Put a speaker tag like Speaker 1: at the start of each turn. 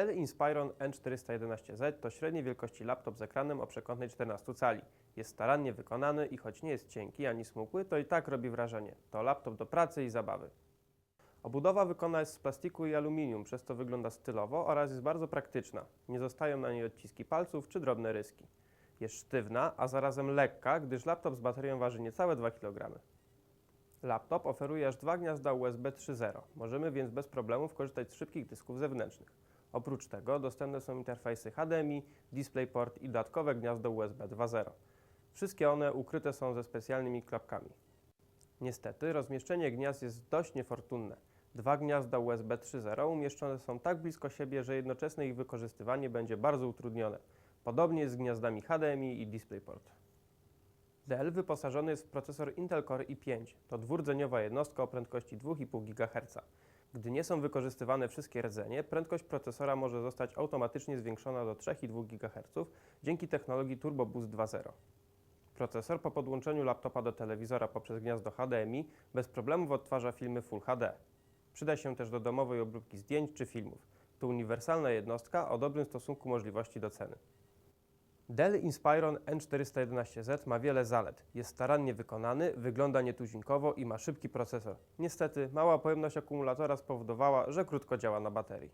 Speaker 1: Dell Inspiron N411Z to średniej wielkości laptop z ekranem o przekątnej 14 cali. Jest starannie wykonany i choć nie jest cienki ani smukły, to i tak robi wrażenie. To laptop do pracy i zabawy. Obudowa wykonana jest z plastiku i aluminium, przez to wygląda stylowo oraz jest bardzo praktyczna. Nie zostają na niej odciski palców czy drobne ryski. Jest sztywna, a zarazem lekka, gdyż laptop z baterią waży niecałe 2 kg. Laptop oferuje aż dwa gniazda USB 3.0. Możemy więc bez problemów korzystać z szybkich dysków zewnętrznych. Oprócz tego dostępne są interfejsy HDMI, DisplayPort i dodatkowe gniazdo USB 2.0. Wszystkie one ukryte są ze specjalnymi klapkami. Niestety rozmieszczenie gniazd jest dość niefortunne. Dwa gniazda USB 3.0 umieszczone są tak blisko siebie, że jednoczesne ich wykorzystywanie będzie bardzo utrudnione. Podobnie jest z gniazdami HDMI i DisplayPort. Dell wyposażony jest w procesor Intel Core i5. To dwurdzeniowa jednostka o prędkości 2,5 GHz. Gdy nie są wykorzystywane wszystkie rdzenie, prędkość procesora może zostać automatycznie zwiększona do 3,2 GHz dzięki technologii Turbo Boost 2.0. Procesor po podłączeniu laptopa do telewizora poprzez gniazdo HDMI bez problemów odtwarza filmy Full HD. Przyda się też do domowej obróbki zdjęć czy filmów. To uniwersalna jednostka o dobrym stosunku możliwości do ceny. Dell Inspiron N411Z ma wiele zalet. Jest starannie wykonany, wygląda nietuzinkowo i ma szybki procesor. Niestety, mała pojemność akumulatora spowodowała, że krótko działa na baterii.